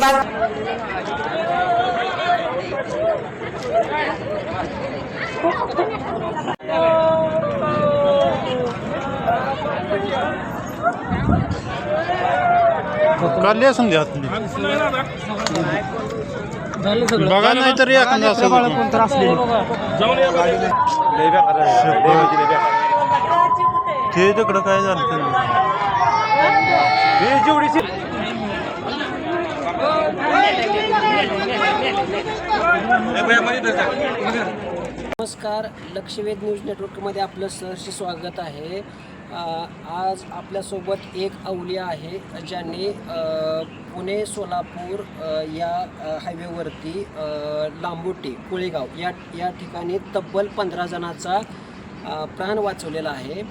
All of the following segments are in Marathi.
कुटुंबात काढली तुम्ही बघा नाही तर एखादा असं ते तिकडं काय झालं? त्यांनी नमस्कार लक्षवेध न्यूज नेटवर्कमध्ये आपलं सहर्ष स्वागत आहे. आज आपल्यासोबत एक अवलिया आहे ज्यांनी पुणे सोलापूर या हायवेवरती लांबोटी कोळेगाव या या ठिकाणी तब्बल पंधरा जणांचा प्राण वाचवलेला आहे.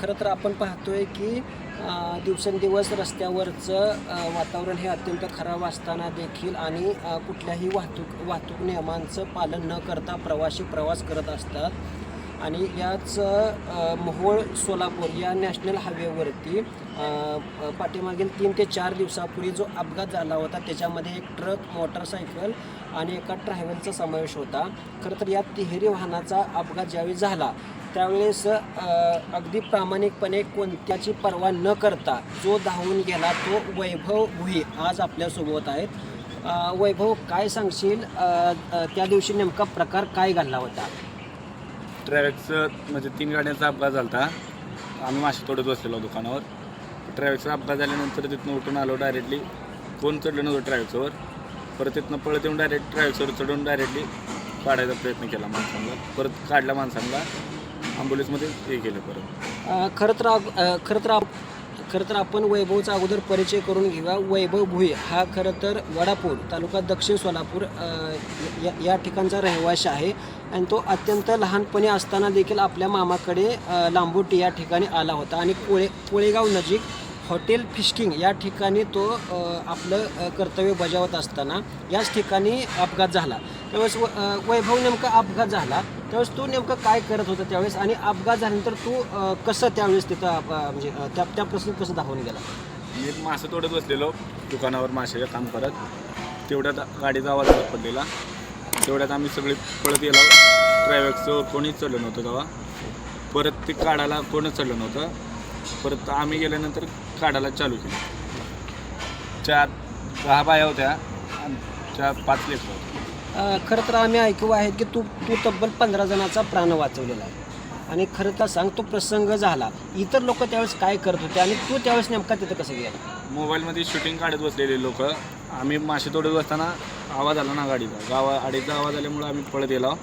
खरं तर आपण पाहतोय की दिवसेंदिवस रस्त्यावरचं वातावरण हे अत्यंत खराब असताना देखील आणि कुठल्याही वाहतूक वाहतूक नियमांचं पालन न करता प्रवासी प्रवास करत असतात. आणि याच मोहोळ सोलापूर या नॅशनल हायवेवरती पाठीमागील तीन ते चार दिवसापूर्वी जो अपघात झाला होता त्याच्यामध्ये एक ट्रक मोटरसायकल आणि एका ट्रॅव्हलचा समावेश होता. खरं तर या तिहेरी वाहनाचा अपघात ज्यावेळी झाला त्यावेळेस अगदी प्रामाणिकपणे कोणत्याची पर्वा न करता जो धावून गेला तो वैभव भुई आज आपल्यासोबत आहेत. वैभव काय सांगशील? त्या दिवशी नेमका प्रकार काय घडला होता? ट्रॅव्हल्सचं म्हणजे तीन गाड्यांचा अपघात झाला होता आम्ही मासे तोडत बसलेलो दुकानावर. ट्रॅव्हल्सचा अपघात झाल्यानंतर तिथनं उठून आलो डायरेक्टली कोण चढलं नव्हतं ट्रॅव्हल्सवर परत तिथनं पळत येऊन डायरेक्ट ट्रॅव्हल्सवर चढून डायरेक्टली काढायचा प्रयत्न केला माणसांना परत काढला माणसांना. ॲम्ब्युलन्समध्ये हे केलं परत. खरं तर आप- खरं तर खरं तर आपण वैभवचा अगोदर परिचय करून घेऊया. वैभव भुई हा खरं तर वडापूर तालुका दक्षिण सोलापूर या या ठिकाणचा रहिवाशी आहे. आणि तो अत्यंत लहानपणी असताना देखील आपल्या मामाकडे लांबोटी या ठिकाणी आला होता. आणि कोळे कोळेगाव नजीक हॉटेल फिशकिंग या ठिकाणी तो आपलं कर्तव्य बजावत असताना याच ठिकाणी अपघात झाला. त्यावेळेस व- वैभव नेमका अपघात झाला. त्यावेळेस तू नेमकं काय करत होता त्यावेळेस आणि अपघात झाल्यानंतर तू कसं त्यावेळेस तिथं म्हणजे त्या त्या प्रसंगी कसं धावून गेला? मी मासे तोडत बसलेलो दुकानावर माशाचं काम करत. तेवढ्यात गाडीचा आवाज आला पडलेला. तेवढ्यात आम्ही सगळे पळत गेलो. ट्रॅव्हल्सवर कोणीच चढलं नव्हतं तेव्हा. परत ते काढायला कोणच चढलं नव्हतं. परत आम्ही गेल्यानंतर काढायला चालू केलं. चार दहा बाया होत्या आणि चार पाच अ, खरं तर आम्ही ऐकू आहेत की तू तू तब्बल पंधरा जणांचा प्राण वाचवलेला आहे. आणि खरं तर सांग तो प्रसंग झाला. इतर लोक त्यावेळेस काय करत होते आणि तू त्यावेळेस नेमका तिथं कसं गेला? मोबाईलमध्ये शूटिंग काढत बसलेले लोक आम्ही मासे तोडत बसताना आवाज आला ना गाडीचा. गावा गाडीचा आवाज आल्यामुळे आम्ही पळत गेलो.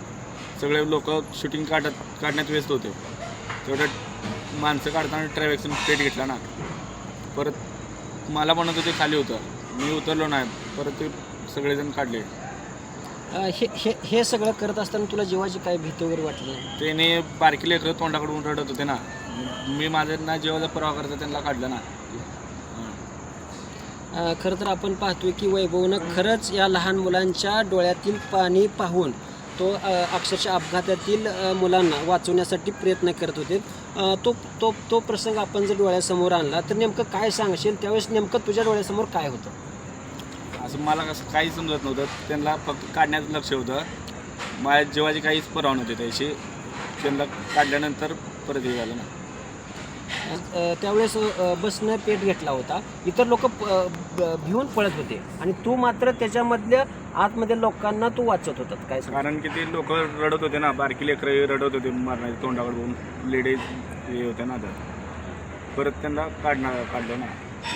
सगळे लोक शूटिंग काढत काढण्यात व्यस्त होते. तेवढ्यात माणसं काढताना ट्रॅव्हल्सनं स्ट्रेट घेतला ना. परत मला म्हणत होते खाली होतं मी उतरलो नाही. परत ते सगळेजण काढले. अ, हे हे हे सगळं करत असताना तुला जीवाची काय भीती वगैरे वाटली नाही? त्याने बारकी लेकरं तोंडाकडून रडत होते ना. मी माझं ना जेव्हा परवा करता त्यांना काढलं ना. अ, खरं तर आपण पाहतोय की वैभवनं खरंच या लहान मुलांच्या डोळ्यातील पाणी पाहून तो अक्षरशः अपघातातील मुलांना वाचवण्यासाठी प्रयत्न करत होते. तो तो तो प्रसंग आपण जर डोळ्यासमोर आणला तर नेमकं काय सांगशील? त्यावेळेस नेमकं तुझ्या डोळ्यासमोर काय होतं? असं मला कसं काही समजत नव्हतं. त्यांना फक्त काढण्याचं लक्ष होतं. माझ्या जेव्हाची काहीच परवा नव्हते त्याची. त्यांना काढल्यानंतर परत हे झालं ना. त्यावेळेस बसनं पेट घेतला होता. इतर लोक भिवून पळत होते. आणि तू मात्र त्याच्यामधल्या आतमध्ये लोकांना तू वाचत होतात काय कारण की ते लोक रडत होते ना बारकी लेकरं रडत होते मारण्याचे तोंडाकडे बघून. लेडीज हे होते ना परत त्यांना काढणार काढलं ना.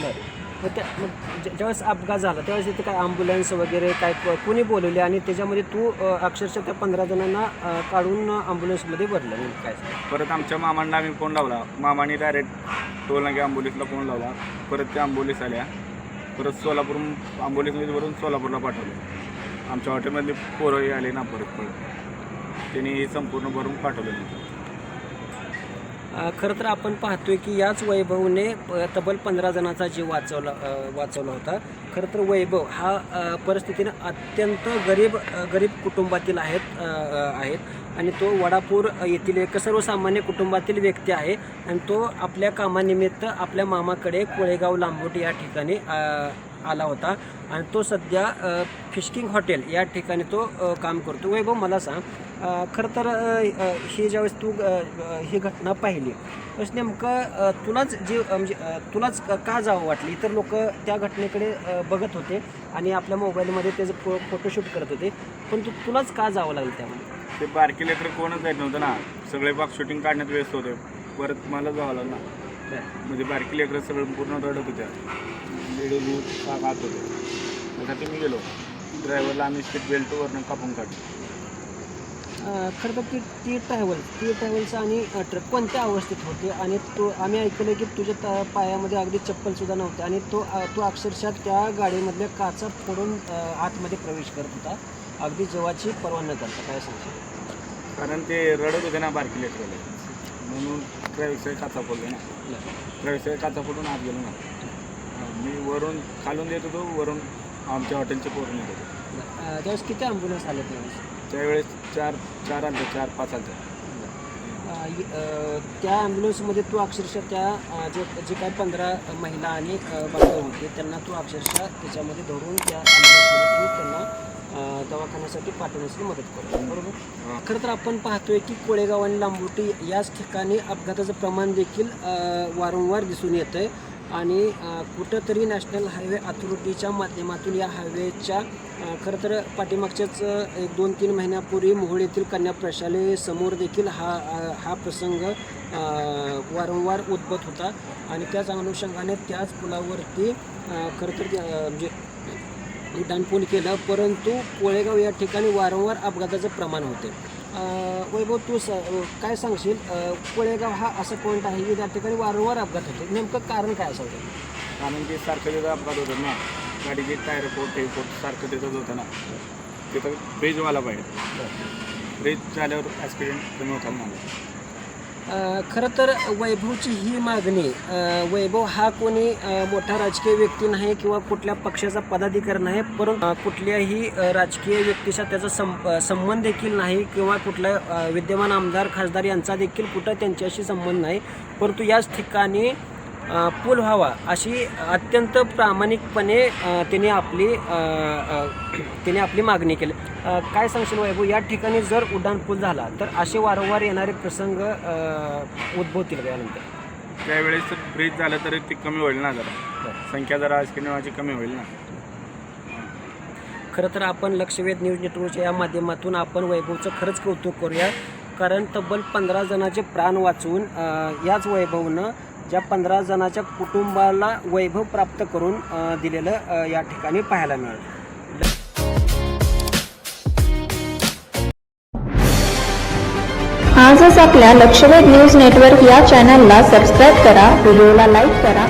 बरं. मग त्या मग ज्या- ज्यावेळेस अपघात झाला त्यावेळेस तिथे काय ॲम्ब्युलन्स वगैरे काय कोणी बोलवले आणि त्याच्यामध्ये तू अक्षरशः त्या पंधरा जणांना काढून ॲम्ब्युलन्समध्ये भरलं म्हणजे काय? परत आमच्या मामांना आम्ही फोन लावला. मामाने डायरेक्ट टोल नागे आंबोलीसला फोन लावला. परत त्या ॲम्ब्युलन्स आल्या. परत सोलापूर ॲम्ब्युलन्समध्ये भरून सोलापूरला पाठवलं. आमच्या हॉटेलमधले पोरंही आले ना परत परत त्यांनी हे संपूर्ण भरून पाठवलं नंतर खरं तर आपण पाहतोय की याच वैभवने तब्बल पंधरा जणांचा जीव वाचवला वाचवला होता. खरं तर वैभव हा परिस्थितीने परिस्थितीनं अत्यंत गरीब गरीब कुटुंबातील आहेत आहेत. आणि तो वडापूर येथील एक सर्वसामान्य कुटुंबातील व्यक्ती आहे. आणि तो आपल्या कामानिमित्त आपल्या मामाकडे कोळेगाव लांबोटी या ठिकाणी आला होता. आणि तो सध्या फिशकिंग हॉटेल या ठिकाणी तो काम करतो. वैभव मला सांग खरं तर ही ज्यावेळेस तू ही घटना पाहिली तर नेमकं तुलाच जी म्हणजे तुलाच क- जावं वाटली? इतर लोक त्या घटनेकडे बघत होते आणि आपल्या मोबाईलमध्ये त्याचं फो फोटोशूट करत होते. पण तू तुलाच का जावं लागलं त्यामध्ये? ते बारकी लेकर कोणच जात नव्हतं ना. सगळे बाग शूटिंग काढण्यात व्यस्त होते. परत मला जावं लागलं ना. म्हणजे बारकी लेकरं सगळं पूर्ण रडत होत्या. लेडीज यूथ आत होते त्यासाठी मी गेलो. ड्रायव्हरला आम्ही सीट बेल्टवरनं कापून काढलो. अ, खरं तर ती ती ट्रॅव्हल ती ट्रॅव्हल्स आणि ट्रक कोणत्या अवस्थेत होते? आणि तो आम्ही ऐकलं की तुझ्या त- पायामध्ये अगदी चप्पलसुद्धा नव्हते. आणि तो तो अक्षरशः त्या गाडीमधल्या काचा फोडून आतमध्ये प्रवेश करत होता. अगदी जीवाची पर्वा न करता काय सांगशील? कारण ते रडत होते ना बारकी लेकरं. म्हणून ट्रॅव्हल्सच्या काचा फोडले ना. ट्रॅव्हल्सच्या काचा फोडून आत गेलो ना. मी वरून खालून देत होतो वरून आमच्या हॉटेलचे पोरून येत होते. त्यावेळेस किती ॲम्ब्युलन्स आले त्यावेळेस? त्यावेळेस चार चार आलते चार पाच आलते अ, इ- अ, त्या ॲम्ब्युलन्समध्ये तू अक्षरशः त्या अ, जे जे काही पंधरा महिला आणि अ, बालकं होते त्यांना तू अक्षरशः त्याच्यामध्ये धरून त्या ॲम्ब्युलन्समध्ये तू त्यांना अ, दवाखान्यासाठी पाठवण्यासाठी मदत करतो बरोबर? खरं तर आपण पाहतोय की कोळेगाव आणि लांबुटी याच ठिकाणी अपघाताचं प्रमाण देखील अ, वारंवार दिसून येतं आहे आणि कुठंतरी नॅशनल हायवे अथॉरिटीच्या माध्यमातून या हायवेच्या खरं तर पाठीमागच्याच एक दोन तीन महिन्यापूर्वी मोहोळ येथील कन्या प्रशालेसमोर देखील हा हा प्रसंग वारंवार उद्भवत होता. आणि त्याच अनुषंगाने त्याच पुलावरती खरं तर म्हणजे उड्डाणपूल केलं परंतु कोळेगाव या ठिकाणी वारंवार अपघाताचं प्रमाण होते. वैभव तू स काय सांगशील? कोळेगाव हा असं पॉईंट आहे की त्या ठिकाणी वारंवार अपघात होते. नेमकं कारण काय असावं कारण की सारखं तिथं अपघात होतात ना. गाडीचे टायर पोट हे पोट सारखं तिथंच होतं ना. तिथं फ्रीज व्हायला पाहिजे फ्रीज झाल्यावर ॲक्सिडेंट कमी होतात ना खरं तर वैभवची ही मागणी वैभव हा कोणी मोठा राजकीय व्यक्ती नाही किंवा कुठल्या पक्षाचा पदाधिकारी नाही परंतु कुठल्याही राजकीय व्यक्तीचा त्याचा सं संबंध देखील नाही किंवा कुठल्या विद्यमान आमदार खासदार यांचा देखील कुठं त्यांच्याशी संबंध नाही. परंतु याच ठिकाणी पूल व्हावा अशी अत्यंत प्रामाणिकपणे त्याने आपली त्याने आपली मागणी केली. काय सांगशील वैभव या ठिकाणी जर उड्डाणपूल झाला तर असे वारंवार येणारे प्रसंग उद्भवतील यानंतर? त्यावेळेस फ्रीज झालं तर ती कमी होईल ना जरा. संख्या जरा ॲक्सिडेंटची कमी होईल ना. खरं तर आपण लक्षवेध न्यूज नेटवर्कच्या या माध्यमातून आपण वैभवचं खरंच कौतुक करूया. कारण तब्बल पंधरा जणांचे प्राण वाचवून याच वैभवनं ज्या पंधरा जणाच्या कुटुंबाला वैभव प्राप्त करून दिलेलं या ठिकाणी पाहायला मिळालं. आजच आपल्या लक्षवेध न्यूज नेटवर्क या चॅनलला सबस्क्राईब करा व्हिडिओला लाईक करा